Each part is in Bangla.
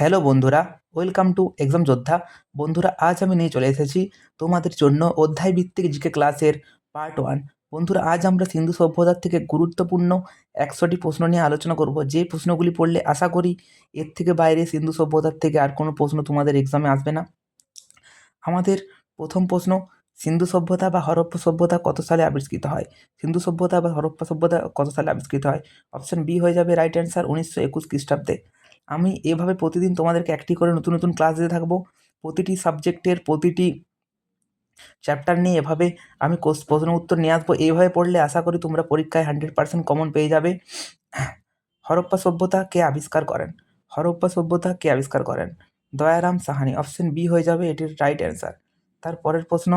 হ্যালো বন্ধুরা, ওয়েলকাম টু এক্সাম যোদ্ধা। বন্ধুরা, আজ আমি নিয়ে চলে এসেছি তোমাদের জন্য অধ্যায় ভিত্তিক জিকে ক্লাসের পার্ট ওয়ান। বন্ধুরা, আজ আমরা সিন্ধু সভ্যতার থেকে গুরুত্বপূর্ণ একশোটি প্রশ্ন নিয়ে আলোচনা করব। যে প্রশ্নগুলি পড়লে আশা করি এর থেকে বাইরে সিন্ধু সভ্যতার থেকে আর কোনো প্রশ্ন তোমাদের এক্সামে আসবে না। আমাদের প্রথম প্রশ্ন, সিন্ধু সভ্যতা বা হরপ্পা সভ্যতা কত সালে আবিষ্কৃত হয়? সিন্ধু সভ্যতা বা হরপ্পা সভ্যতা কত সালে আবিষ্কৃত হয়? অপশন বি হয়ে যাবে রাইট অ্যান্সার উনিশশো একুশ খ্রিস্টাব্দে। আমি এভাবে প্রতিদিন তোমাদেরকে একটি করে নতুন নতুন ক্লাস দিতে থাকব। প্রতিটি সাবজেক্টের প্রতিটি চ্যাপ্টার নিয়ে এভাবে আমি প্রশ্ন উত্তর নিয়ে আসব। এইভাবে পড়লে আশা করি তোমরা পরীক্ষায় হান্ড্রেড পার্সেন্ট কমন পেয়ে যাবে। হরপ্পা সভ্যতা কে আবিষ্কার করেন? হরপ্পা সভ্যতা কে আবিষ্কার করেন? দয়ারাম সাহানি। অপশন বি হয়ে যাবে, এটির রাইট অ্যান্সার তারপরের প্রশ্ন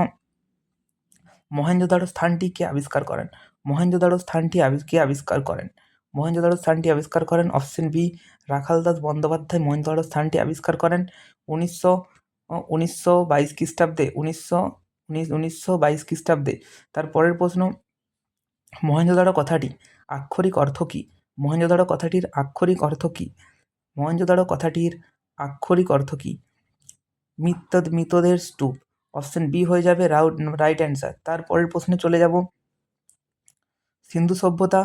মহেঞ্জোদারো স্থানটি কে আবিষ্কার করেন? মহেঞ্জোদারো স্থানটি কে আবিষ্কার করেন? মহেঞ্জোদারো স্থানটি আবিষ্কার করেন অপশন বি. রাখালদাস বন্দ্যোপাধ্যায় মহেঞ্জোদারো স্থানটি আবিষ্কার করেন উনিশশো উনিশশো বাইশ খ্রিস্টাব্দে, উনিশশো, উনিশ, উনিশশো বাইশ খ্রিস্টাব্দে। তারপরের প্রশ্ন মহেঞ্জোদারো কথাটি আক্ষরিক অর্থ কী? মহেঞ্জোদারো কথাটির আক্ষরিক অর্থ কী? মহেঞ্জোদারো কথাটির আক্ষরিক অর্থ কী? মৃত মৃতদের স্তূপ। অপশন বি হয়ে যাবে রাউট, রাইট অ্যান্সার। তারপরের প্রশ্নে চলে যাব। সিন্ধু সভ্যতা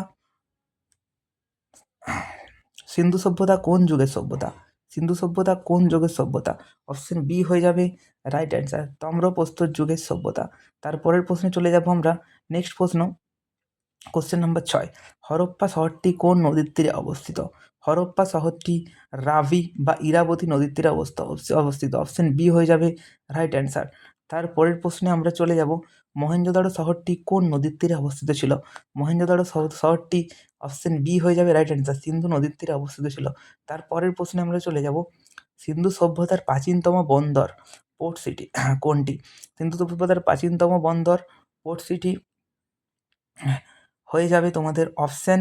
সিন্ধু সভ্যতা কোন যুগের সভ্যতা? সিন্ধু সভ্যতা কোন যুগের সভ্যতা? অপশন বি হয়ে যাবে রাইট অ্যান্সার তাম্রপ্রস্তর যুগের সভ্যতা। তারপরের প্রশ্নে চলে যাব আমরা। নেক্সট প্রশ্ন কোশ্চেন নাম্বার ছয়, হরপ্পা শহরটি কোন নদীর তীরে অবস্থিত? হরপ্পা শহরটি রাভি বা ইরাবতী নদীর তীরে অবস্থ, অবস্থিত। অপশন বি হয়ে যাবে রাইট অ্যান্সার তারপরের প্রশ্নে আমরা চলে যাব। মহেঞ্জোদারো শহরটি কোন নদীর তীরে অবস্থিত ছিল? মহেঞ্জোদারো শহর- শহরটি অপশন বি হয়ে যাবে রাইট অ্যান্সার সিন্ধু নদীর তীরে অবস্থিত ছিল। তারপরের প্রশ্নে আমরা চলে যাব। সিন্ধু সভ্যতার প্রাচীনতম বন্দর পোর্ট সিটি কোনটি? সিন্ধু সভ্যতার প্রাচীনতম বন্দর পোর্ট সিটি হয়ে যাবে তোমাদের অপশান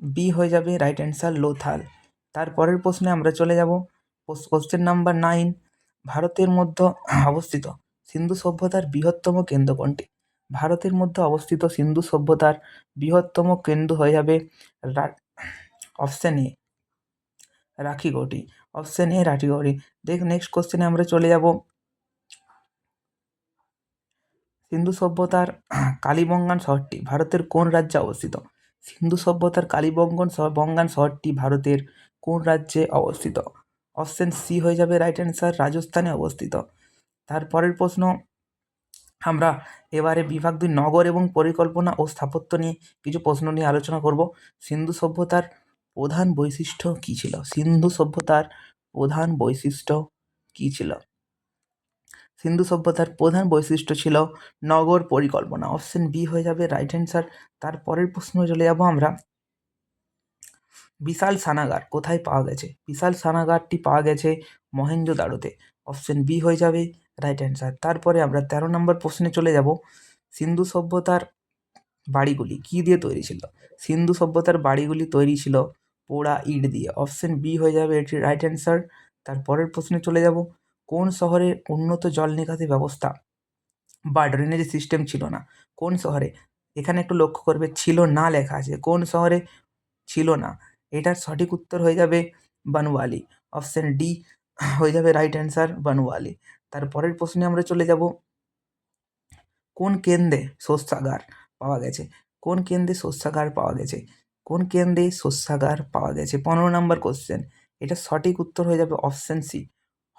বি হয়ে যাবে রাইট অ্যান্সার লোথাল। তারপরের প্রশ্নে আমরা চলে যাব। কোশ্চেন নাম্বার নাইন ভারতের মধ্যে অবস্থিত সিন্ধু সভ্যতার বৃহত্তম কেন্দ্র কোনটি? ভারতের মধ্যে অবস্থিত সিন্ধু সভ্যতার বৃহত্তম কেন্দ্র হয়ে যাবে option A Rakhigarhi. Option A Rakhigarhi. দেখ নেক্সট কোশ্চেনে আমরা চলে যাব। সিন্ধু সভ্যতার কালীবঙ্গান শহরটি ভারতের কোন রাজ্যে অবস্থিত? সিন্ধু সভ্যতার কালীবঙ্গন বঙ্গান শহরটি ভারতের কোন রাজ্যে অবস্থিত? অপশন সি হয়ে যাবে রাইট অ্যান্সার রাজস্থানে অবস্থিত। তারপরের প্রশ্ন আমরা এবারে বিভাগ দুই নগর এবং পরিকল্পনা ও স্থাপত্য নিয়ে কিছু প্রশ্ন নিয়ে আলোচনা করব। সিন্ধু সভ্যতার প্রধান বৈশিষ্ট্য কী ছিল? সিন্ধু সভ্যতার প্রধান বৈশিষ্ট্য কী ছিল? সিন্ধু সভ্যতার প্রধান বৈশিষ্ট্য ছিল নগর পরিকল্পনা। অপশন বি হয়ে যাবে রাইট অ্যান্সার তারপরের প্রশ্ন চলে যাব আমরা। বিশাল সানাগার কোথায় পাওয়া গেছে? বিশাল সানাগারটি পাওয়া গেছে মহেঞ্জোদারোতে অপশন বি হয়ে যাবে রাইট অ্যান্সার তারপরে আমরা তেরো নম্বর প্রশ্নে চলে যাব। সিন্ধু সভ্যতার বাড়িগুলি কী দিয়ে তৈরি ছিল? সিন্ধু সভ্যতার বাড়িগুলি তৈরি ছিল পোড়া ইট দিয়ে। অপশন বি হয়ে যাবে এটি রাইট অ্যান্সার তারপরের প্রশ্নে চলে যাব। কোন শহরে উন্নত জল নিকাশি ব্যবস্থা বা ড্রেনেজ সিস্টেম ছিল না? কোন শহরে? এখানে একটু লক্ষ্য করবে, ছিল না লেখা আছে। কোন শহরে? ছিল না। এটার সঠিক উত্তর হয়ে যাবে বানওয়ালি অপশান ডি হয়ে যাবে রাইট অ্যান্সার বানওয়ালি তারপরের প্রশ্নে আমরা চলে যাব। কোন কেন্দ্রে শস্যাগার পাওয়া গেছে? কোন কেন্দ্রে শস্যাগার পাওয়া গেছে? কোন কেন্দ্রে শস্যাগার পাওয়া গেছে? পনেরো নম্বর কোশ্চেন এটা সঠিক উত্তর হয়ে যাবে অপশান সি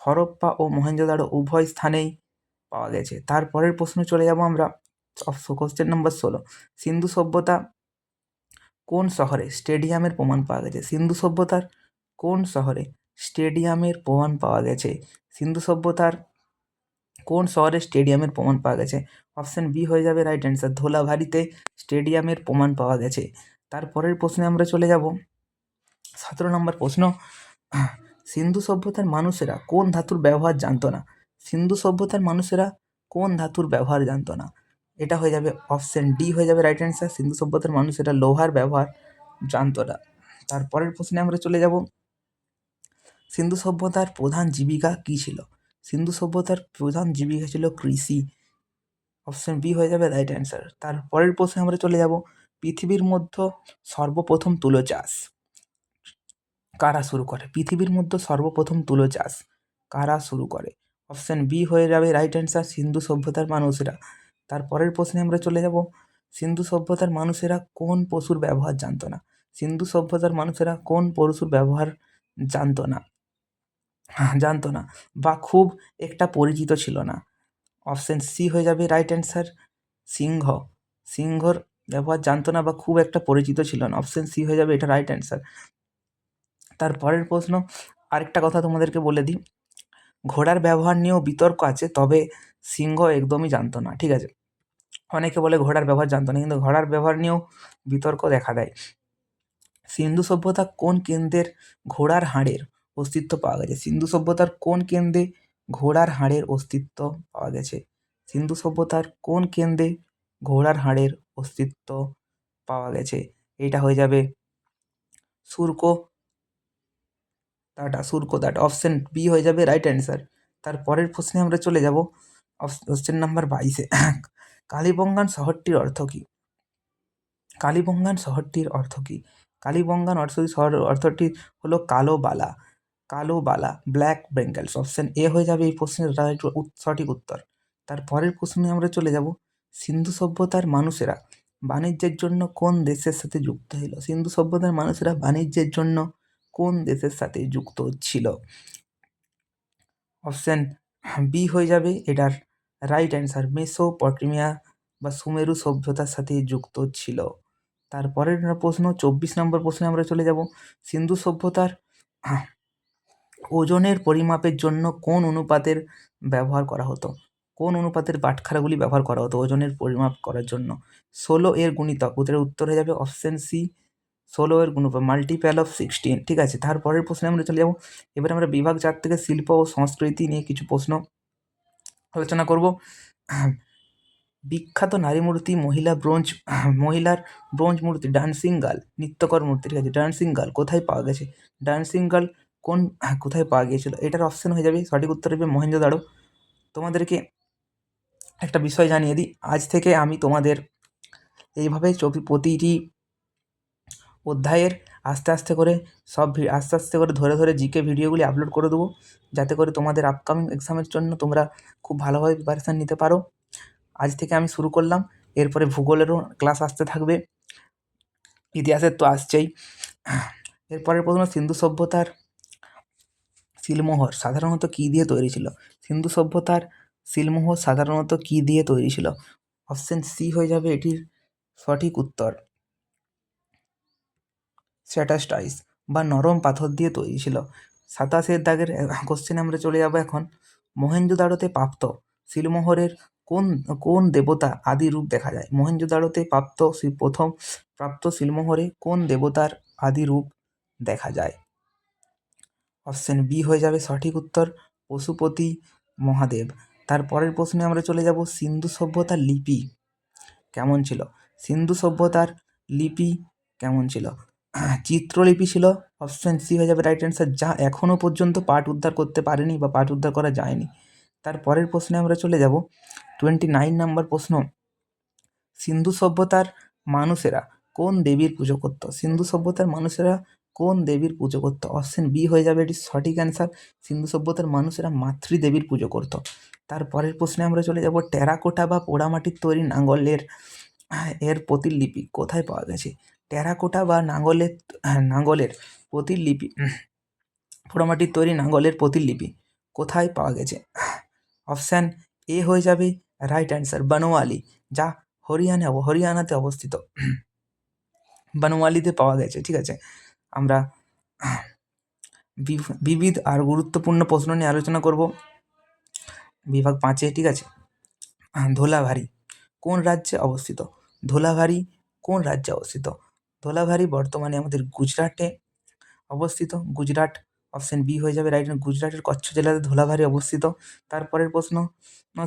হরপ্পা ও মহেঞ্জোদারো উভয় স্থানেই পাওয়া গেছে। তারপরের প্রশ্ন চলে যাব আমরা। কোশ্চেন নম্বর ষোলো। সিন্ধু সভ্যতা কোন শহরে স্টেডিয়ামের প্রমাণ পাওয়া গেছে? সিন্ধু সভ্যতার কোন শহরে স্টেডিয়ামের প্রমাণ পাওয়া গেছে? সিন্ধু সভ্যতার কোন শহরে স্টেডিয়ামের প্রমাণ পাওয়া গেছে? অপশান বি হয়ে যাবে রাইট অ্যান্সার ধোলাভারিতে স্টেডিয়ামের প্রমাণ পাওয়া গেছে। তারপরের প্রশ্নে আমরা চলে যাব। সতেরো নম্বর প্রশ্ন, সিন্ধু সভ্যতার মানুষেরা কোন ধাতুর ব্যবহার জানতো না? সিন্ধু সভ্যতার মানুষেরা কোন ধাতুর ব্যবহার জানতো না? এটা হয়ে যাবে অপশান ডি হয়ে যাবে রাইট অ্যান্সার সিন্ধু সভ্যতার মানুষেরা লোহার ব্যবহার জানতো না। তারপরের প্রশ্নে আমরা চলে যাব। সিন্ধু সভ্যতার প্রধান জীবিকা কী ছিল? সিন্ধু সভ্যতার প্রধান জীবিকা ছিল কৃষি। অপশান বি হয়ে যাবে রাইট অ্যান্সার তারপরের প্রশ্নে আমরা চলে যাব। পৃথিবীর মধ্যে সর্বপ্রথম তুলো চাষ। কারা শুরু করে? পৃথিবীর মধ্যে সর্বপ্রথম তুলো চাষ। কারা শুরু করে? অপশান বি হয়ে যাবে রাইট অ্যান্সার সিন্ধু সভ্যতার মানুষেরা। তারপরের প্রশ্নে আমরা চলে যাব। সিন্ধু সভ্যতার মানুষেরা কোন পশুর ব্যবহার জানতো না? সিন্ধু সভ্যতার মানুষেরা কোন পশুর ব্যবহার জানতো না? জানতো না বা খুব একটা পরিচিত ছিল না। অপশান সি হয়ে যাবে রাইট অ্যান্সার সিংহ। সিংহর ব্যবহার জানতো না বা খুব একটা পরিচিত ছিল না। অপশান সি হয়ে যাবে এটা রাইট অ্যান্সার তারপরের প্রশ্ন, আরেকটা কথা তোমাদেরকে বলে দিই। ঘোড়ার ব্যবহার নিয়েও বিতর্ক আছে, তবে সিংহ একদমই জানতো না, ঠিক আছে? অনেকে বলে ঘোড়ার ব্যবহার জানতো না, কিন্তু ঘোড়ার ব্যবহার নিয়েও বিতর্ক দেখা দেয়। সিন্ধু সভ্যতা কোন কেন্দ্রের ঘোড়ার হাড়ের? অস্তিত্ব পাওয়া গেছে। সিন্ধু সভ্যতার কোন কেন্দ্রে ঘোড়ার হাড়ের অস্তিত্ব পাওয়া গেছে? সিন্ধু সভ্যতার কোন কেন্দ্রে ঘোড়ার হাড়ের অস্তিত্ব পাওয়া গেছে? এটা হয়ে যাবে সুরকো দাটা সুরকো দাটা। অপশন বি হয়ে যাবে রাইট অ্যান্সার তার পরের প্রশ্নে আমরা চলে যাব। কোশ্চেন নাম্বার বাইশে কালীবঙ্গান শহরটির অর্থ কী? কালীবঙ্গান শহরটির অর্থ কী? কালীবঙ্গান অর্থ, শহর অর্থটি হলো কালো বালা। কালো বালা ব্ল্যাক বেঙ্গলস অপশান এ হয়ে যাবে এই প্রশ্নের সঠিক উত্তর। তার পরের প্রশ্নে আমরা চলে যাব। সিন্ধু সভ্যতার মানুষেরা বাণিজ্যের জন্য কোন দেশের সাথে যুক্ত হলো সিন্ধু সভ্যতার মানুষেরা বাণিজ্যের জন্য কোন দেশের সাথে যুক্ত ছিল? অপশান বি হয়ে যাবে, এটার রাইট অ্যান্সার মেসোপটেমিয়া বা সুমেরু সভ্যতার সাথে যুক্ত ছিল। তারপরের প্রশ্ন, চব্বিশ নম্বর প্রশ্নে আমরা চলে যাব। সিন্ধু সভ্যতার ওজনের পরিমাপের জন্য কোন অনুপাতের ব্যবহার করা হতো? কোন অনুপাতের বাটখারাগুলি ব্যবহার করা হতো ওজনের পরিমাপ করার জন্য? ষোলো এর গুণিতক ওদের উত্তর হয়ে যাবে অপশান সি ষোলো এর গুণিতক মাল্টিপ্যাল অফ সিক্সটিন ঠিক আছে? তারপরের প্রশ্নে আমরা চলে যাব। এবার আমরা বিভাগ চার থেকে শিল্প ও সংস্কৃতি নিয়ে কিছু প্রশ্ন আলোচনা করব। বিখ্যাত নারী মূর্তি মহিলা ব্রোঞ্জ, মহিলার ব্রোঞ্জ মূর্তি ডান্সিং গার্ল নৃত্যকর মূর্তি ঠিক আছে? ডান্সিং গার্ল কোথায় পাওয়া গেছে? ডান্সিং গার্ল কোন কোথায় পাওয়া গিয়েছিল? এটার অপশান হয়ে যাবে। সঠিক উত্তর হবে মহেঞ্জোদাড়ো তোমাদেরকে একটা বিষয় জানিয়ে দিই। আজ থেকে আমি তোমাদের এইভাবে প্রতিটি অধ্যায়ের আস্তে আস্তে করে সব আস্তে আস্তে করে ধরে ধরে জিকে ভিডিওগুলি আপলোড করে দেবো। যাতে করে তোমাদের আপকামিং এক্সামের জন্য তোমরা খুব ভালোভাবে প্রিপারেশান নিতে পারো। আজ থেকে আমি শুরু করলাম। এরপরে ভূগোলেরও ক্লাস আসতে থাকবে। ইতিহাসের তো আসছেই। এরপরের প্রশ্ন সিন্ধু সভ্যতার সিলমোহর সাধারণত কী দিয়ে তৈরি ছিল? সিন্ধু সভ্যতার সিলমোহর সাধারণত কী দিয়ে তৈরি ছিল? অপশান সি হয়ে যাবে এটির সঠিক উত্তর। স্ট্যাটাস্টাইস বা নরম পাথর দিয়ে তৈরি ছিল। সাতাশের দাগের কোশ্চেনে আমরা চলে যাব এখন। মহেঞ্জোদাড়োতে প্রাপ্ত সিলমোহরের কোন কোন দেবতা আদি রূপ দেখা যায়? মহেঞ্জোদাড়োতে প্রাপ্ত প্রথম প্রাপ্ত সিলমোহরে কোন দেবতার আদি রূপ দেখা যায়? অপশান বি হয়ে যাবে সঠিক উত্তর পশুপতি মহাদেব। তারপরের প্রশ্নে আমরা চলে যাব সিন্ধু সভ্যতার লিপি কেমন ছিল? সিন্ধু সভ্যতার লিপি কেমন ছিল? চিত্রলিপি ছিল। অপশান সি হয়ে যাবে রাইট অ্যান্সার যা এখনও পর্যন্ত পাঠ উদ্ধার করতে পারেনি বা পাঠ উদ্ধার করা যায়নি। তার পরের প্রশ্নে আমরা চলে যাব। টোয়েন্টি নাইন নাম্বার প্রশ্ন, সিন্ধু সভ্যতার মানুষেরা কোন দেবীর পুজো করতো? সিন্ধু সভ্যতার মানুষেরা কোন দেবীর পুজো করতো? অপশান বি হয়ে যাবে এটি সঠিক অ্যান্সার সিন্ধু সভ্যতার মানুষেরা মাতৃদেবীর পুজো করতো। তারপরের প্রশ্নে আমরা চলে যাব, টেরাকোটা বা পোড়ামাটির তৈরি নাঙ্গলের এর প্রতিলিপি কোথায় পাওয়া গেছে? টেরাকোটা বা নাঙ্গলের নাঙ্গলের প্রতিলিপি পোড়ামাটির তৈরি নাঙ্গলের প্রতিলিপি কোথায় পাওয়া গেছে? অপশান এ হয়ে যাবে রাইট অ্যান্সার বানোয়ালি যা হরিয়ানা, হরিয়ানাতে অবস্থিত। বানোয়ালিতে পাওয়া গেছে, ঠিক আছে? আমরা বিবিধ আর গুরুত্বপূর্ণ প্রশ্ন নিয়ে আলোচনা করব। বিভাগ পাঁচে, ঠিক আছে? ধোলাভারি কোন রাজ্যে অবস্থিত? ধোলাভারি কোন রাজ্যে অবস্থিত? ধোলাভারি বর্তমানে আমাদের গুজরাটে অবস্থিত। গুজরাট অপশান বি হয়ে যাবে রাইট গুজরাটের কচ্ছ জেলাতে ধোলাভারি অবস্থিত। তারপরের প্রশ্ন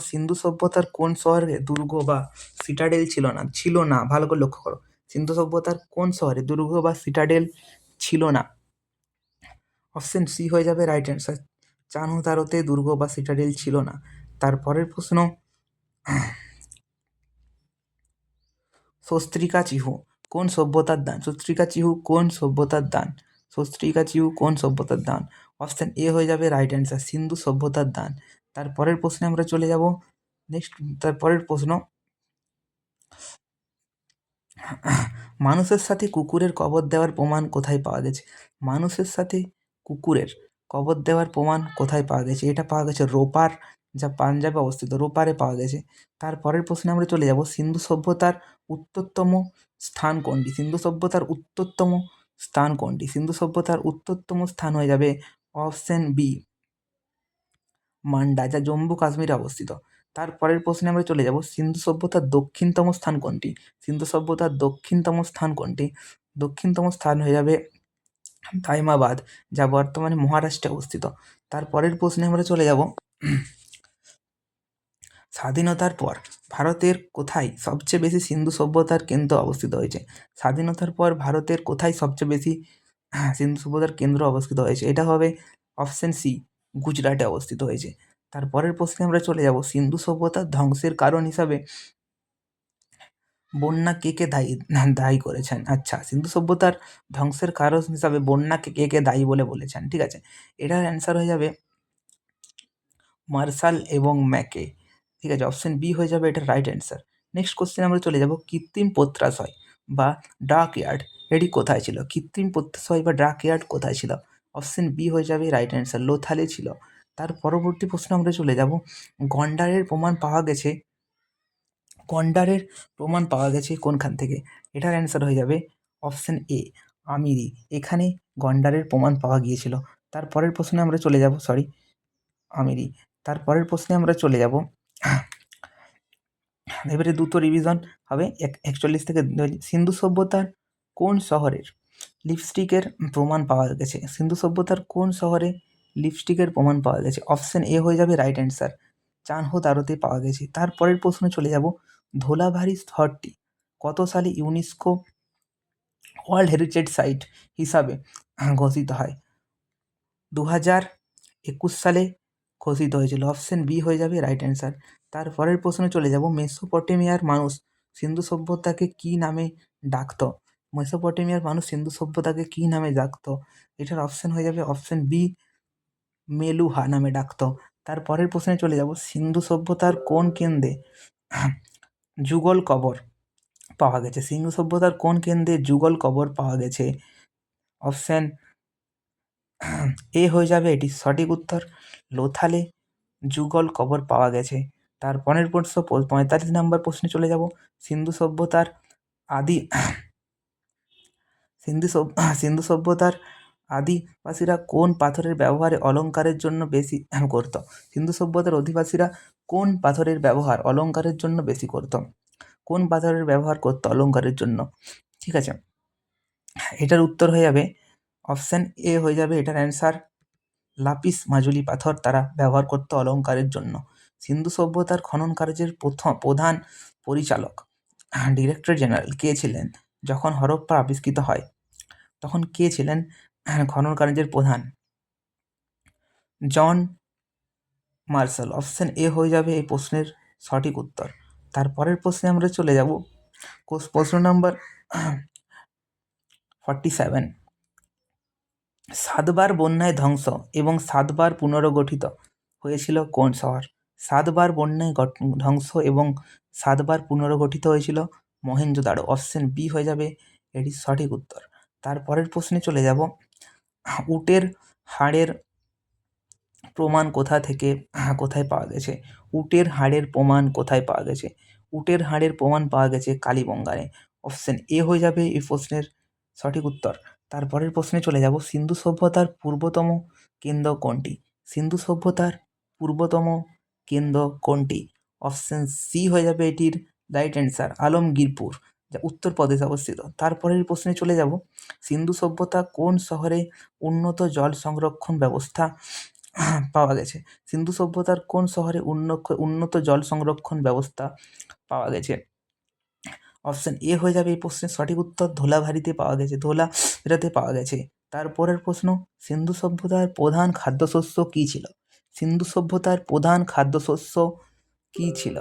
সিন্ধু সভ্যতার কোন শহরে দুর্গ বা সিটাডেল ছিল না? ছিল না, ভালো করে লক্ষ্য করো। সিন্ধু সভ্যতার কোন শহরে দুর্গ বা সিটাডেল ছিল না। অপশন সি হয়ে যাবে রাইট অ্যান্সার চানহতারোতে দুর্গ বা সিটাডেল ছিল না। তারপরের প্রশ্ন সস্ত্রিকা চিহু, কোন সভ্যতার দান? সস্ত্রিকা চিহু, কোন সভ্যতার দান? সস্ত্রিকা চিহু, কোন সভ্যতার দান? অপশান এ হয়ে যাবে রাইট অ্যান্সার সিন্ধু সভ্যতার দান। তারপরের প্রশ্নে আমরা চলে যাব। নেক্সট তারপরের প্রশ্ন মানুষের সাথে কুকুরের কবর দেওয়ার প্রমাণ কোথায় পাওয়া গেছে? মানুষের সাথে কুকুরের কবর দেওয়ার প্রমাণ কোথায় পাওয়া গেছে? এটা পাওয়া গেছে রোপার, যা পাঞ্জাবে অবস্থিত, রোপারে পাওয়া গেছে। তারপরের প্রশ্নে আমরা চলে যাব, সিন্ধু সভ্যতার উত্তরতম স্থান কোনটি? সিন্ধু সভ্যতার উত্তরতম স্থান কোনটি? সিন্ধু সভ্যতার উত্তরতম স্থান হয়ে যাবে অপশন বি, মান্ডা, যা জম্মু কাশ্মীরে অবস্থিত। তারপরের প্রশ্নে আমরা চলে যাব, সিন্ধু সভ্যতার দক্ষিণতম স্থান কোনটি? সিন্ধু সভ্যতার দক্ষিণতম স্থান কোনটি? দক্ষিণতম স্থান হয়ে যাবে তাইমাবাদ যা বর্তমানে মহারাষ্ট্রে অবস্থিত। তারপরের প্রশ্নে আমরা চলে যাব, স্বাধীনতার পর ভারতের কোথায় সবচেয়ে বেশি সিন্ধু সভ্যতার কেন্দ্র অবস্থিত হয়েছে? স্বাধীনতার পর ভারতের কোথায় সবচেয়ে বেশি সিন্ধু সভ্যতার কেন্দ্র অবস্থিত হয়েছে? এটা হবে অপশন সি, গুজরাটে অবস্থিত হয়েছে। তারপরের প্রশ্নে আমরা চলে যাব। সিন্ধু সভ্যতার ধ্বংসের কারণ হিসাবে বন্যা কে কে দায়ী? দায়ী করেছেন। আচ্ছা সিন্ধু সভ্যতার ধ্বংসের কারণ হিসাবে বন্যাকে কে কে দায়ী বলে বলেছেন, ঠিক আছে? এটার অ্যান্সার হয়ে যাবে মার্শাল এবং ম্যাকে, ঠিক আছে? অপশন বি হয়ে যাবে এটা রাইট অ্যান্সার নেক্সট কোশ্চেন আমরা চলে যাব, কৃত্রিম পত্রাশয় বা ডার্ক ইয়ার্ড এটি কোথায় ছিল? কৃত্রিম পত্রাশয় বা ডার্ক ইয়ার্ড কোথায় ছিল? অপশন বি হয়ে যাবে রাইট অ্যান্সার লোথালে ছিল। তার পরবর্তী প্রশ্ন আমরা চলে যাব। গন্ডারের প্রমাণ পাওয়া গেছে। গন্ডারের প্রমাণ পাওয়া গেছে কোনখান থেকে? এটার অ্যান্সার হয়ে যাবে অপশান এ আমিরি। এখানে গন্ডারের প্রমাণ পাওয়া গিয়েছিল। তারপরের প্রশ্নে আমরা চলে যাব সরি আমিরি। তারপরের প্রশ্নে আমরা চলে যাব। এবারে দুটো রিভিশন হবে, এক একচল্লিশ থেকে সিন্ধু সভ্যতার কোন শহরের লিপস্টিকের প্রমাণ পাওয়া গেছে? সিন্ধু সভ্যতার কোন শহরে লিপস্টিকের প্রমাণ পাওয়া গেছে। অপশন এ হয়ে যাবে রাইট অ্যান্সার চানহো তারতে পাওয়া গেছে। তারপরের প্রশ্নে চলে যাব। ধোলাভারি স্তরটি কত সালে ইউনেস্কো ওয়ার্ল্ড হেরিটেজ সাইট হিসাবে ঘোষিত হয়? দু হাজার একুশ সালে ঘোষিত হয়েছিল। অপশন বি হয়ে যাবে রাইট অ্যান্সার তারপরের প্রশ্নে চলে যাব। মেসোপটেমিয়ার মানুষ সিন্ধু সভ্যতাকে কী নামে ডাকতো? মেসোপটেমিয়ার মানুষ সিন্ধু সভ্যতাকে কী নামে ডাকত? এটার অপশন হয়ে যাবে। অপশন বি মেলুহা নামে ডাকতো। তারপরের প্রশ্নে চলে যাব। সিন্ধু সভ্যতার কোন কেন্দ্রে যুগল কবর পাওয়া গেছে? সিন্ধু সভ্যতার কোন কেন্দ্রে যুগল কবর পাওয়া গেছে? অপশান এ হয়ে যাবে এটি সঠিক উত্তর। লোথালে যুগল কবর পাওয়া গেছে। তার পরের প্রশ্ন পঁয়তাল্লিশ নম্বর প্রশ্নে চলে যাব। সিন্ধু সভ্যতার আদি সিন্ধু সভ্য সিন্ধু সভ্যতার আদিবাসীরা কোন পাথরের ব্যবহারে অলঙ্কারের জন্য বেশি করত? সিন্ধু সভ্যতার অধিবাসীরা কোন পাথরের ব্যবহার অলঙ্কারের জন্য বেশি করত? কোন পাথরের ব্যবহার করত অলঙ্কারের জন্য? ঠিক আছে। এটার উত্তর হয়ে যাবে, অপশান এ হয়ে যাবে, এটার অ্যান্সার লাপিস মাজুলি পাথর তারা ব্যবহার করত অলঙ্কারের জন্য। সিন্ধু সভ্যতার খনন কার্যের প্রথম, প্রধান পরিচালক ডিরেক্টর জেনারেল কে ছিলেন? যখন হরপ্পা আবিষ্কৃত হয়, তখন কে ছিলেন? খনন কার্যের প্রধান। জন মার্শাল, অপশান এ হয়ে যাবে এই প্রশ্নের সঠিক উত্তর। তারপরের প্রশ্নে আমরা চলে যাব। প্রশ্ন নাম্বার ফর্টি সেভেন সাতবার বন্যায় ধ্বংস এবং সাতবার পুনর্গঠিত হয়েছিল কোন শহর? সাতবার বন্যায় ধ্বংস এবং সাতবার পুনর্গঠিত হয়েছিল মহেঞ্জোদাড়ো অপশন বি হয়ে যাবে এটি সঠিক উত্তর। তারপরের প্রশ্নে চলে যাব। উটের হাড়ের প্রমাণ কোথা থেকে কোথায় পাওয়া গেছে? উটের হাড়ের প্রমাণ কোথায় পাওয়া গেছে? উটের হাড়ের প্রমাণ পাওয়া গেছে কালীবঙ্গানে অপশন এ হয়ে যাবে এই প্রশ্নের সঠিক উত্তর। তারপরের প্রশ্নে চলে যাব। সিন্ধু সভ্যতার পূর্বতম কেন্দ্র কোনটি? সিন্ধু সভ্যতার পূর্বতম কেন্দ্র কোনটি? অপশন সি হয়ে যাবে এটির রাইট অ্যান্সার আলমগীরপুর। যা উত্তরপ্রদেশে অবস্থিত। তারপরের প্রশ্নে চলে যাব। সিন্ধু সভ্যতা কোন শহরে উন্নত জল সংরক্ষণ ব্যবস্থা পাওয়া গেছে? সিন্ধু সভ্যতার কোন শহরে উন্নত জল সংরক্ষণ ব্যবস্থা পাওয়া গেছে? অপশান এ হয়ে যাবে এই প্রশ্নের সঠিক উত্তর। ধোলাভারিতে পাওয়া গেছে, ধোলা এটাতে পাওয়া গেছে। তারপরের প্রশ্ন, সিন্ধু সভ্যতার প্রধান খাদ্যশস্য কী ছিল? সিন্ধু সভ্যতার প্রধান খাদ্যশস্য কী ছিল?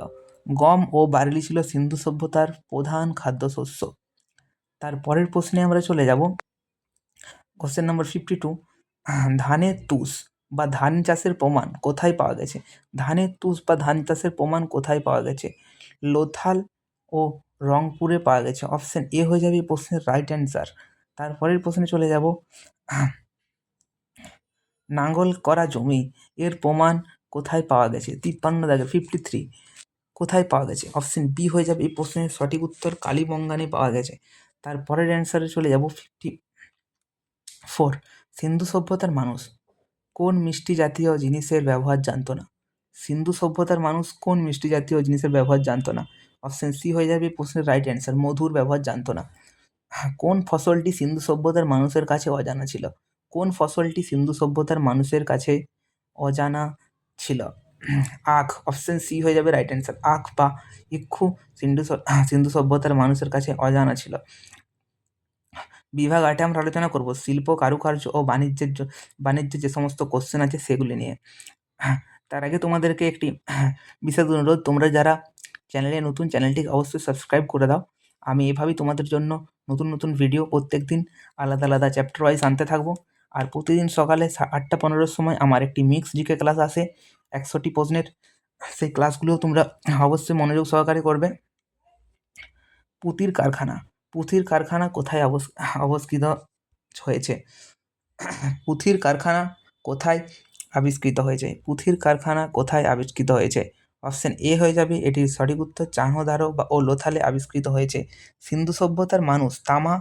গম ও বার্লি ছিল সিন্ধু সভ্যতার প্রধান খাদ্যশস্য। তারপরের প্রশ্নে আমরা চলে যাব। কোশ্চেন নম্বর ফিফটি টু ধানের তুষ বা ধান চাষের প্রমাণ কোথায় পাওয়া গেছে? ধানের তুষ বা ধান চাষের প্রমাণ কোথায় পাওয়া গেছে? লোথাল ও রংপুরে পাওয়া গেছে। অপশান এ হয়ে যাবে প্রশ্নের রাইট অ্যান্সার তারপরের প্রশ্নে চলে যাব। নাঙ্গল করা জমি এর প্রমাণ কোথায় পাওয়া গেছে? তিপ্পান্ন দাগে ফিফটি থ্রি কোথায় পাওয়া গেছে? অপশন বি হয়ে যাবে। এই প্রশ্নের সঠিক উত্তর কালীবঙ্গানে পাওয়া গেছে। তারপরের অ্যান্সারে চলে যাব ফিফটি ফোর সিন্ধু সভ্যতার মানুষ কোন মিষ্টি জাতীয় জিনিসের ব্যবহার জানতো না? সিন্ধু সভ্যতার মানুষ কোন মিষ্টি জাতীয় জিনিসের ব্যবহার জানতো না? অপশন সি হয়ে যাবে প্রশ্নের রাইট অ্যান্সার মধুর ব্যবহার জানতো না। কোন ফসলটি সিন্ধু সভ্যতার মানুষের কাছে অজানা ছিল? কোন ফসলটি সিন্ধু সভ্যতার মানুষের কাছে অজানা ছিল? আখ অপশন সি হয়ে যাবে রাইট অ্যান্সার আখ বা ইক্ষু সিন্ধু সিন্ধু সভ্যতার মানুষের কাছে অজানা ছিল। বিভাগ আটে আমরা আলোচনা করব, শিল্প, কারুকার্য ও বাণিজ্যের বাণিজ্যের যে সমস্ত কোশ্চেন আছে সেগুলি নিয়ে। তার আগে তোমাদেরকে একটি বিশেষ অনুরোধ, তোমরা যারা চ্যানেলে নতুন চ্যানেলটিকে অবশ্যই সাবস্ক্রাইব করে দাও। আমি এভাবেই তোমাদের জন্য নতুন নতুন ভিডিও প্রত্যেক দিন আলাদা আলাদা চ্যাপ্টার ওয়াইজ আনতে থাকব। আর প্রতিদিন সকালে আটটা পনেরোর সময় আমার একটি মিক্স জিকে ক্লাস আসে। একশোটি প্রশ্নের সেই ক্লাসগুলোও তোমরা অবশ্যই মনোযোগ সহকারে করবে। পুঁতির কারখানা, পুঁথির কারখানা কোথায় অবস অবস্থিত হয়েছে? পুঁথির কারখানা কোথায় আবিষ্কৃত হয়েছে? পুঁথির কারখানা কোথায় আবিষ্কৃত হয়েছে? অপশন এ হয়ে যাবে, এটির সঠিক উত্তর চাঁহদারো বা ও লোথালে আবিষ্কৃত হয়েছে। সিন্ধু সভ্যতার মানুষ তামা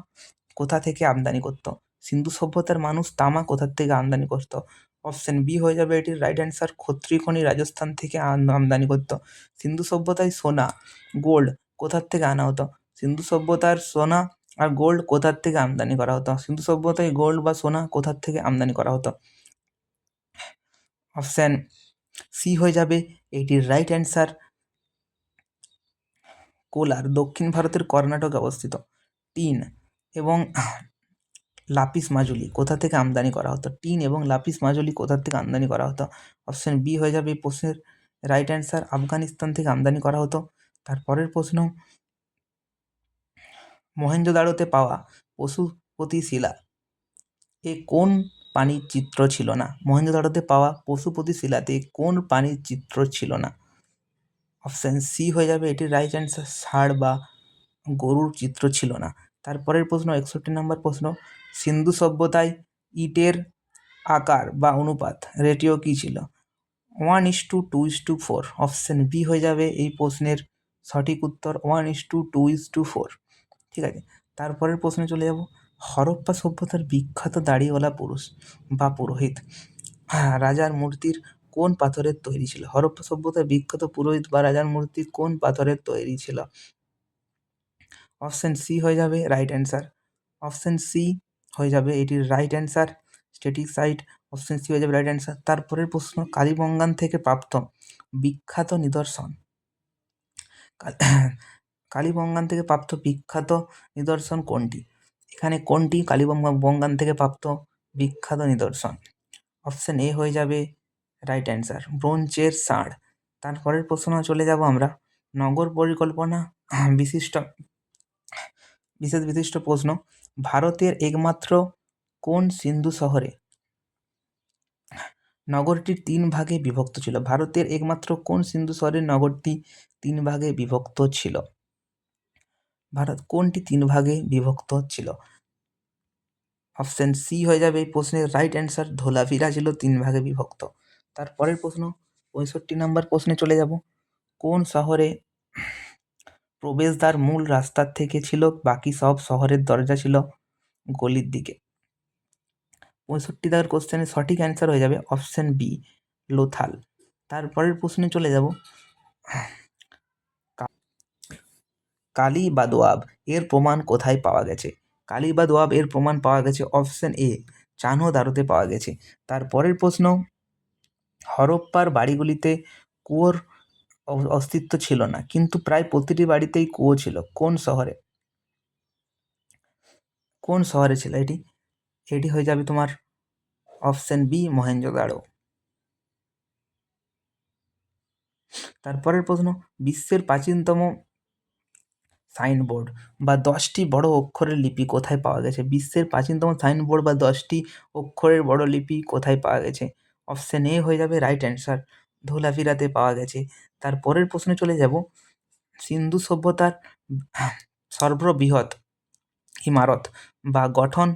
কোথা থেকে আমদানি করত? সিন্ধু সভ্যতার মানুষ তামা কোথার থেকে আমদানি করত? অপশন বি হয়ে যাবে এটির রাইট অ্যান্সার খত্রিখনি রাজস্থান থেকে আমদানি করত। সিন্ধু সভ্যতায় সোনা গোল্ড কোথার থেকে আনা হতো? সিন্ধু সভ্যতার সোনা আর গোল্ড কোথার থেকে আমদানি করা হতো? সিন্ধু সভ্যতায় গোল্ড বা সোনা কোথার থেকে আমদানি করা হতো? অপশান সি হয়ে যাবে এটির রাইট অ্যান্সার কোলার, দক্ষিণ ভারতের কর্ণাটকে অবস্থিত। টিন এবং লাপিস মাজুলি, কোথা থেকে আমদানি করা হতো? টিন এবং লাপিস মাজুলি কোথা থেকে আমদানি করা হতো? অপশান বি হয়ে যাবে এই প্রশ্নের রাইট অ্যান্সার আফগানিস্তান থেকে আমদানি করা হতো। তারপরের প্রশ্ন মহেঞ্জোদাড়োতে পাওয়া পশুপতি শিলা এ কোন পানির চিত্র ছিল না? মহেন্দ্র মহেঞ্জোদাড়োতে পাওয়া পশুপতি শিলাতে কোন পানির চিত্র ছিল না? অপশান সি হয়ে যাবে এটির রাইট অ্যান্সার ষাঁড় বা গরুর চিত্র ছিল না। তারপরের প্রশ্ন, একষট্টি নম্বর প্রশ্ন, সিন্ধু সভ্যতায় ইটের আকার বা অনুপাত রেটিও কী ছিল? One is to two is to four option B হয়ে যাবে এই প্রশ্নের সঠিক উত্তর one is to two is to four ঠিক আছে? তারপরের প্রশ্নে চলে যাব, হরপ্পা সভ্যতার বিখ্যাত দাড়িওয়ালা পুরুষ বা পুরোহিত রাজার মূর্তির কোন পাথরের তৈরি ছিল? হরপ্পা সভ্যতার বিখ্যাত পুরোহিত বা রাজার মূর্তি কোন পাথরের তৈরি ছিল? অপশান সি হয়ে যাবে রাইট অ্যান্সার অপশান সি হয়ে যাবে এটির right answer static site option C হয়ে যাবে রাইট অ্যান্সার তারপরের প্রশ্ন, কালীবঙ্গান থেকে প্রাপ্ত বিখ্যাত নিদর্শন। কালীবঙ্গান থেকে প্রাপ্ত বিখ্যাত নিদর্শন কোনটি? এখানে কোনটি? কালীবঙ্গা বঙ্গান থেকে প্রাপ্ত বিখ্যাত নিদর্শন। অপশান এ হয়ে যাবে রাইট অ্যান্সার ব্রোঞ্জের ষাঁড়। তারপরের প্রশ্ন চলে যাব আমরা। নগর পরিকল্পনা বিশিষ্ট বিশেষ বিশিষ্ট প্রশ্ন, ভারতের একমাত্র কোন সিন্ধু শহরে? নগরটির তিন ভাগে বিভক্ত ছিল। ভারতের একমাত্র কোন সিন্ধু শহরের নগরটি তিন ভাগে বিভক্ত ছিল? ভারত কোনটি তিন ভাগে বিভক্ত ছিল? অপশান সি হয়ে যাবে এই প্রশ্নের। রাইট অ্যান্সার ধোলাভিরা ছিল তিন ভাগে বিভক্ত। তারপরের প্রশ্ন, পঁয়ষট্টি নম্বর প্রশ্নে চলে যাব। কোন শহরে প্রবেশদ্বার মূল রাস্তার থেকে ছিল, বাকি সব শহরের দরজা ছিল গলির দিকে। পঁয়ষট্টি দাগের কোশ্চেনের সঠিক অ্যান্সার হয়ে যাবে অপশান বি লোথাল। তারপরের প্রশ্নে চলে যাব। কালী বা দোয়াব, এর প্রমাণ কোথায় পাওয়া গেছে? কালী বা দোয়াব, এর প্রমাণ পাওয়া গেছে অপশান এ চানো দারোতে পাওয়া গেছে। তারপরের প্রশ্ন, হরপ্পার বাড়িগুলিতে কুয়োর অস্তিত্ব ছিল না। কিন্তু প্রায় প্রতিটি বাড়িতেই কুয়ো ছিল। কোন শহরে? কোন শহরে ছিল এটি? এটি হয়ে যাবে তোমার অপশান বি মহেঞ্জোদাড়ো তারপরের প্রশ্ন, বিশ্বের প্রাচীনতম সাইনবোর্ড বা দশটি বড় অক্ষরের লিপি কোথায় পাওয়া গেছে? বিশ্বের প্রাচীনতম সাইনবোর্ড বা দশটি অক্ষরের বড় লিপি কোথায় পাওয়া গেছে? অপশান এ হয়ে যাবে রাইট অ্যান্সার। ধোলাভিরাতে পাওয়া গেছে। তার পরের প্রশ্নে চলে যাব। সিন্ধু সভ্যতার সর্ববৃহৎ ইমারত বা গঠন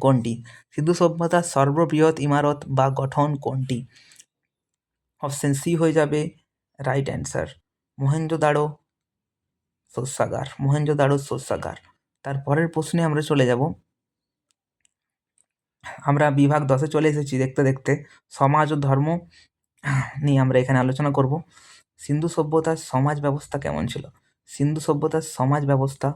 কোনটি? সিন্ধু সভ্যতার সর্ববৃহৎ ইমারত বা গঠন কোনটি? অপশান সি হয়ে যাবে রাইট অ্যান্সার। মহেঞ্জোদাড়ো শস্যাগার। মহেঞ্জোদাড়ো শস্যাগার। তার পরের প্রশ্নে আমরা চলে যাব। আমরা বিভাগ দশে চলে এসেছি দেখতে দেখতে। সমাজ ও ধর্ম নিয়ে আমরা এখানে আলোচনা করব। সিন্ধু সভ্যতার সমাজ ব্যবস্থা কেমন ছিল? সিন্ধু সভ্যতার সমাজ ব্যবস্থা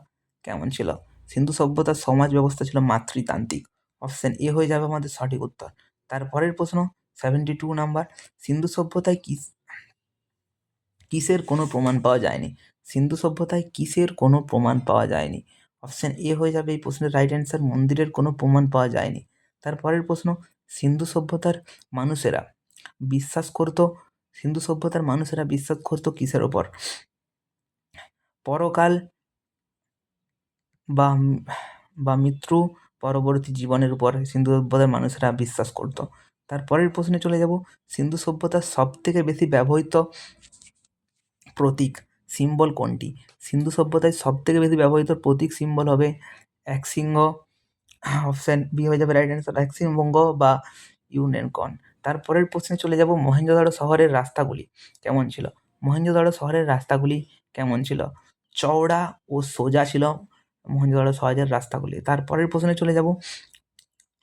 কেমন ছিল? সিন্ধু সভ্যতার সমাজ ব্যবস্থা ছিল মাতৃতান্ত্রিক। অপশান এ হয়ে যাবে আমাদের সঠিক উত্তর। তারপরের প্রশ্ন সেভেন্টি টু নাম্বার সিন্ধু সভ্যতায় কিস, কিসের কোনো প্রমাণ পাওয়া যায়নি? সিন্ধু সভ্যতায় কিসের কোনো প্রমাণ পাওয়া যায়নি? অপশান এ হয়ে যাবে এই প্রশ্নের রাইট অ্যান্সার মন্দিরের কোনো প্রমাণ পাওয়া যায়নি। তারপরের প্রশ্ন, সিন্ধু সভ্যতার মানুষেরা বিশ্বাস করতো সিন্ধু সভ্যতার মানুষেরা বিশ্বাস করতো কিসের ওপর পরকাল বা বা মৃত্যু পরবর্তী জীবনের উপর সিন্ধু সভ্যতার মানুষেরা বিশ্বাস করতো। তারপরের প্রশ্নে চলে যাব। সিন্ধু সভ্যতার সবথেকে বেশি ব্যবহৃত প্রতীক সিম্বল কোনটি? সিন্ধু সভ্যতায় সবথেকে বেশি ব্যবহৃত প্রতীক সিম্বল হবে এক সিংহ, অপশান বি হয়ে যাবে রাইট অ্যান্সার এক সিংহবঙ্গ বা ইউনিকর্ন তারপরের প্রশ্নে চলে যাব মহেঞ্জোদাড়ো শহরের রাস্তাগুলি কেমন ছিল? মহেঞ্জোদাড়ো শহরের রাস্তাগুলি কেমন ছিল? চওড়া ও সোজা ছিল মহেঞ্জোদাড়ো শহরের রাস্তাগুলি। তারপরের প্রশ্নে চলে যাব।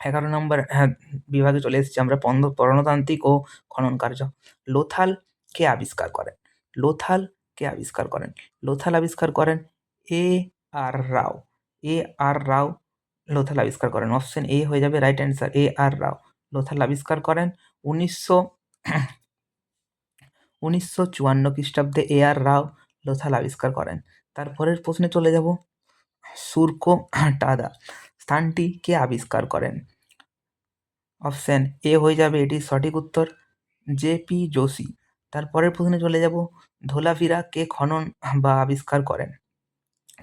এগারো নম্বর হ্যাঁ বিভাগে চলে এসেছি আমরা। পন্দ প্রত্নতান্ত্রিক ও খনন কার্য। লোথাল কে আবিষ্কার করেন? লোথাল কে আবিষ্কার করেন? লোথাল আবিষ্কার করেন এ আর রাও। এ আর রাও লোথাল আবিষ্কার করেন। অপশন এ হয়ে যাবে, right answer, A R Rao. Lothal আবিষ্কার করেন উনিশশো উনিশশো চুয়ান্ন খ্রিস্টাব্দে এ আর রাও লোথাল আবিষ্কার করেন। তারপরের প্রশ্নে চলে যাব। সুরকো টাদা, স্থানটি কে আবিষ্কার করেন? অপশান এ হয়ে যাবে এটির সঠিক উত্তর, জে পি যোশী। তারপরের প্রশ্নে চলে যাব। ধোলাভিরা কে খনন বা আবিষ্কার করেন?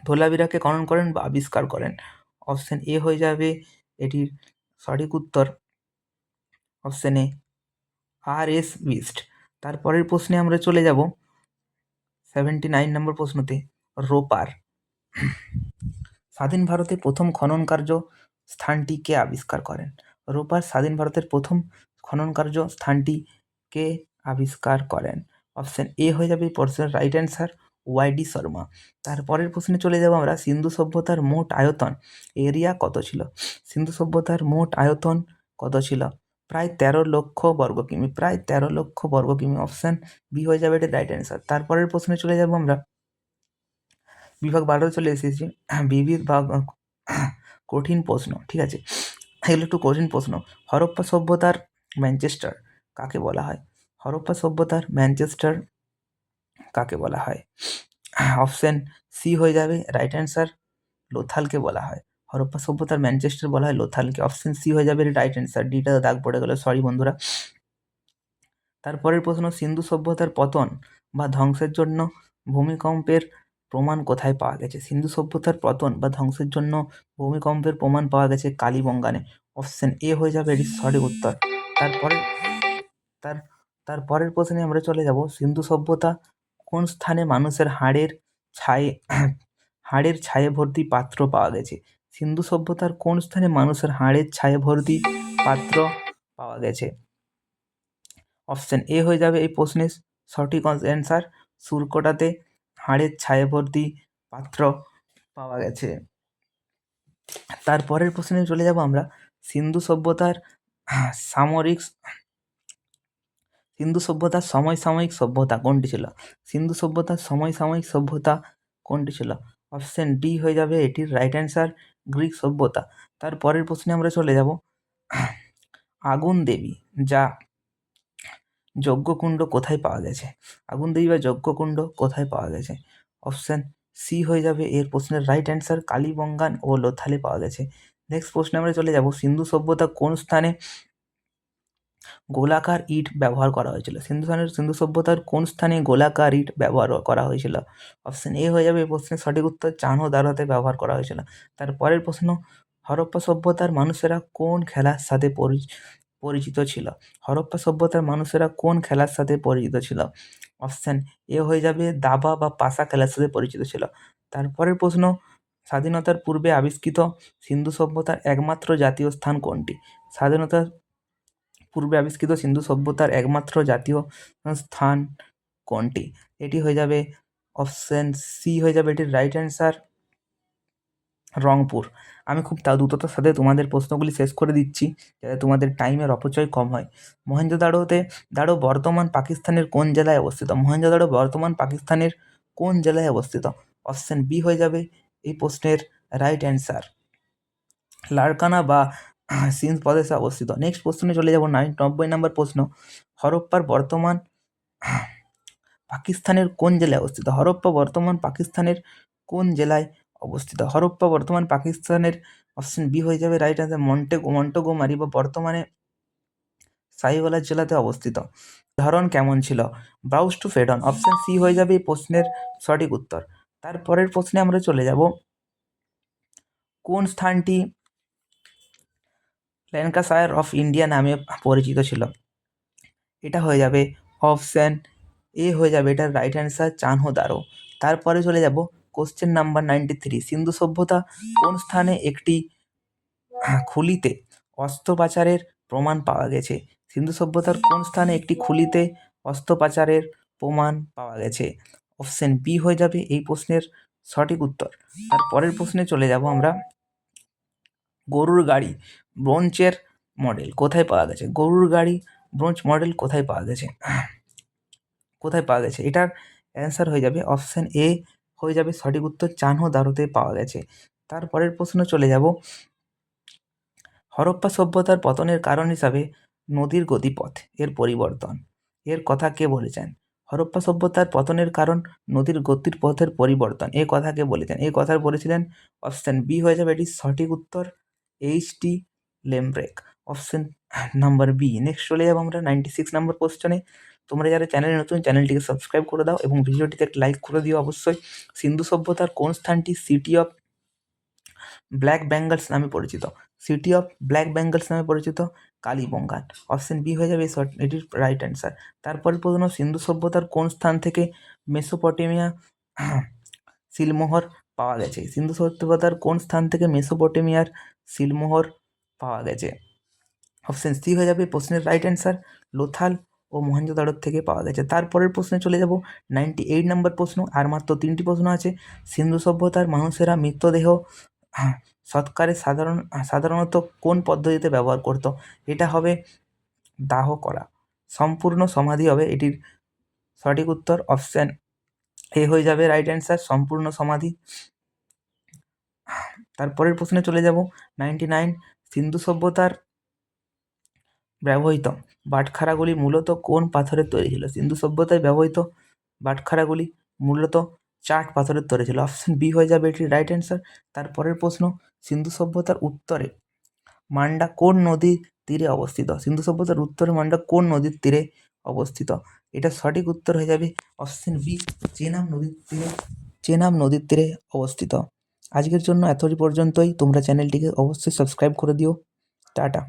ধোলাভিরাকে খনন করেন বা আবিষ্কার করেন? অপশান এ হয়ে যাবে এটির সঠিক উত্তর। Option A R S Bisht তারপরের প্রশ্নে আমরা চলে যাব সেভেন্টি নাইন নম্বর প্রশ্নতে, রোপার। স্বাধীন ভারতে প্রথম খনন কার্য স্থানটি কে আবিষ্কার করেন? রোপার স্বাধীন ভারতের প্রথম খনন কার্য স্থানটি কে আবিষ্কার করেন? অপশান এ হয়ে যাবে প্রশ্নের রাইট অ্যান্সার ওয়াইডি শর্মা। তারপরের প্রশ্নে চলে যাব আমরা, সিন্ধু সভ্যতার মোট আয়তন এরিয়া কত ছিল? সিন্ধু সভ্যতার মোট আয়তন কত ছিল? প্রায় তেরো লক্ষ বর্গ কিমি প্রায় তেরো লক্ষ বর্গ কিমি অপশান বি হয়ে যাবে এটা রাইট অ্যান্সার তারপরের প্রশ্নে চলে যাব আমরা। বিভাগ বারোতে চলে এসেছি। বিবিধ বা কঠিন প্রশ্ন, ঠিক আছে? এগুলো একটু কঠিন প্রশ্ন। হরপ্পা সভ্যতার ম্যানচেস্টার কাকে বলা হয়? হরপ্পা সভ্যতার ম্যানচেস্টার কাকে বলা হয়? অপশান সি হয়ে যাবে রাইট অ্যান্সার লোথালকে বলা হয়। হরপ্পা সভ্যতার ম্যানচেস্টার বলা হয় লোথালকে। অপশান সি হয়ে যাবে রাইট অ্যান্সার ডিটা দাগ পড়ে গেল সরি বন্ধুরা। তারপরের প্রশ্ন, সিন্ধু সভ্যতার পতন বা ধ্বংসের জন্য ভূমিকম্পের প্রমাণ কোথায় পাওয়া গেছে? সিন্ধু সভ্যতার পতন বা ধ্বংসের জন্য ভূমিকম্পের প্রমাণ পাওয়া গেছে কালীবঙ্গানে। অপশান এ হয়ে যাবে, এটি সঠিক উত্তর। তারপরে, তার, তারপরের প্রশ্নে আমরা চলে যাব। সিন্ধু সভ্যতা কোন স্থানে মানুষের হাড়ের ছায়ে হাড়ের ছায়ে ভর্তি পাত্র পাওয়া গেছে? সিন্ধু সভ্যতার কোন স্থানে মানুষের হাড়ের ছায়ে ভর্তি পাত্র পাওয়া গেছে? অপশান এ হয়ে যাবে এই প্রশ্নের সঠিক অ্যান্সার সুরকোটাতে হাড়ের ছায়ে ভর্তি পাত্র পাওয়া গেছে। তারপরের প্রশ্নে চলে যাব আমরা। সিন্ধু সভ্যতার সামরিক সিন্ধু সভ্যতার সমসাময়িক সভ্যতা কোনটি ছিল? সিন্ধু সভ্যতার সমসাময়িক সভ্যতা কোনটি ছিল? অপশান ডি হয়ে যাবে এটির রাইট অ্যান্সার গ্রিক সভ্যতা। তার পরের প্রশ্নে আমরা চলে যাব। আগুন দেবী, যা যজ্ঞকুণ্ড কোথায় পাওয়া গেছে? আগুন দেবী বা যজ্ঞকুণ্ড কোথায় পাওয়া গেছে? অপশান সি হয়ে যাবে। এর প্রশ্নের রাইট অ্যান্সার কালীবঙ্গান ও লোথালে পাওয়া গেছে। নেক্সট প্রশ্নে আমরা চলে যাব। সিন্ধু সভ্যতা কোন স্থানে গোলাকার ইট ব্যবহার করা হয়েছিল। সিন্ধু স্থানের, সিন্ধু সভ্যতার কোন স্থানে গোলাকার ইট ব্যবহার করা হয়েছিল? অপশন এ হয়ে যাবে। এই প্রশ্নের সঠিক উত্তর চান দারোয়াতে ব্যবহার করা হয়েছিল। তারপরের প্রশ্ন, হরপ্পা সভ্যতার মানুষেরা কোন খেলার সাথে পরি- পরিচিত ছিল? হরপ্পা সভ্যতার মানুষেরা কোন খেলার সাথে পরিচিত ছিল? অপশন এ হয়ে যাবে। দাবা বা পাশা খেলার সাথে পরিচিত ছিল। তারপরের প্রশ্ন, স্বাধীনতার পূর্বে আবিষ্কৃত সিন্ধু সভ্যতার একমাত্র জাতীয় স্থান কোনটি? স্বাধীনতার পূর্বে আবিষ্কৃত সিন্ধু সভ্যতার একমাত্র জাতীয় স্থান কোনটি? এটি হয়ে যাবে অপশন সি হয়ে যাবে এটির রাইট অ্যান্সার রংপুর। আমি খুব তা দ্রুততার সাথে তোমাদের প্রশ্নগুলি শেষ করে দিচ্ছি, যাতে তোমাদের টাইমের অপচয় কম হয়। মহেন্দ্র মহেঞ্জোদাড়োতে দাড়ো বর্তমান পাকিস্তানের কোন জেলায় অবস্থিত? মহেন্দ্র মহেঞ্জোদাড়ো বর্তমান পাকিস্তানের কোন জেলায় অবস্থিত? অপশন বি হয়ে যাবে এই প্রশ্নের রাইট অ্যান্সার লারকানা বা সিন্ধ প্রদেশে অবস্থিত নেক্সট প্রশ্নে চলে যাব নাইন নব্বই নম্বর প্রশ্ন। হরপ্পার বর্তমান, পাকিস্তানের কোন জেলায় অবস্থিত? হরপ্পা বর্তমান পাকিস্তানের কোন জেলায় অবস্থিত? হরপ্পা বর্তমান পাকিস্তানের অপশন বি হয়ে যাবে রাইট অ্যান্সার মন্টে, মন্টোগোমারি বা বর্তমানে সাইওয়ালা জেলাতে অবস্থিত। ধরন কেমন ছিল? ব্রাউজ টু ফেডন। অপশন সি হয়ে যাবে এই প্রশ্নের সঠিক উত্তর। তারপরের প্রশ্নে আমরা চলে যাব। কোন স্থানটি ল্যাঙ্কাশায়ার অফ ইন্ডিয়া নামে পরিচিত ছিল। এটা হয়ে যাবে অপশান এ হয়ে যাবে এটার রাইট অ্যান্সার চানহো দারো। তারপরে চলে যাব কোশ্চেন নাম্বার নাইনটি থ্রি সিন্ধু সভ্যতা কোন স্থানে একটি খুলিতে অস্ত্রোপচারের প্রমাণ পাওয়া গেছে? সিন্ধু সভ্যতার কোন স্থানে একটি খুলিতে অস্ত্রোপচারের প্রমাণ পাওয়া গেছে? অপশান বি হয়ে যাবে এই প্রশ্নের সঠিক উত্তর। আর পরের প্রশ্নে চলে যাব আমরা। গরুর গাড়ি ব্রোঞ্চের মডেল কোথায় পাওয়া গেছে? গরুর গাড়ি ব্রোঞ্জ মডেল কোথায় পাওয়া গেছে? কোথায় পাওয়া গেছে? এটার অ্যান্সার হয়ে যাবে অপশান এ, হয়ে যাবে সঠিক উত্তর চানহো দারোতে পাওয়া গেছে। তারপরের প্রশ্ন চলে যাব। হরপ্পা সভ্যতার পতনের কারণ হিসাবে নদীর গতিপথ, এর পরিবর্তন, এর কথা কে বলেছেন? হরপ্পা সভ্যতার পতনের কারণ নদীর গতির পথের পরিবর্তন, এ কথা কে বলেছেন? এই কথা বলেছিলেন অপশান বি হয়ে যাবে এটি সঠিক উত্তর, H T Lambrick option number B next চলে যাব আমরা নাইনটি সিক্স নাম্বার কোশ্চেনে তোমরা যারা চ্যানেলে নতুন চ্যানেলটিকে সাবস্ক্রাইব করে দাও এবং ভিডিওটিতে একটা লাইক করে দিও অবশ্যই। সিন্ধু সভ্যতার কোন স্থানটি সিটি অফ ব্ল্যাক বেঙ্গলস নামে পরিচিত? সিটি অফ ব্ল্যাক বেঙ্গলস নামে পরিচিত? কালীবঙ্গান অপশন বি হয়ে যাবে এটির রাইট অ্যান্সার তারপরে প্রশ্ন সিন্ধু সভ্যতার কোন স্থান থেকে মেসোপটেমিয়া সিলমোহর পাওয়া গেছে? সিন্ধু সভ্যতার কোন স্থান থেকে মেসোপটেমিয়ার সিলমোহর পাওয়া গেছে। অপশান সি হয়ে যাবে প্রশ্নের রাইট অ্যান্সার লোথাল ও মহেঞ্জোদাড়োর থেকে পাওয়া গেছে। তারপরের প্রশ্নে চলে যাব নাইনটি এইট নাম্বার প্রশ্ন, আর মাত্র তিনটি প্রশ্ন আছে। সিন্ধু সভ্যতার মানুষেরা মৃতদেহ সৎকারে সাধারণ, সাধারণত কোন পদ্ধতিতে ব্যবহার করতো? এটা হবে দাহ করা। সম্পূর্ণ সমাধি হবে এটির সঠিক উত্তর। অপশান এ হয়ে যাবে রাইট অ্যান্সার সম্পূর্ণ সমাধি। তারপরের প্রশ্নে চলে যাব নাইনটি নাইন সিন্ধু সভ্যতার ব্যবহৃত বাটখারাগুলি মূলত কোন পাথরের তৈরি ছিল? সিন্ধু সভ্যতায় ব্যবহৃত বাটখারাগুলি মূলত চাট পাথরের তৈরি ছিল। অপশন বি হয়ে যাবে এটির রাইট অ্যান্সার তারপরের প্রশ্ন, সিন্ধু সভ্যতার উত্তরে মান্ডা কোন নদীর তীরে অবস্থিত? সিন্ধু সভ্যতার উত্তরে মান্ডা কোন নদীর তীরে অবস্থিত? এটা সঠিক উত্তর হয়ে যাবে অপশন বি, চেনাব নদীর তীরে, চেনাব নদীর তীরে অবস্থিত। আজকের জন্য এতই পর্যন্তই। তোমরা চ্যানেলটিকে অবশ্যই সাবস্ক্রাইব করে দিও। টাটা।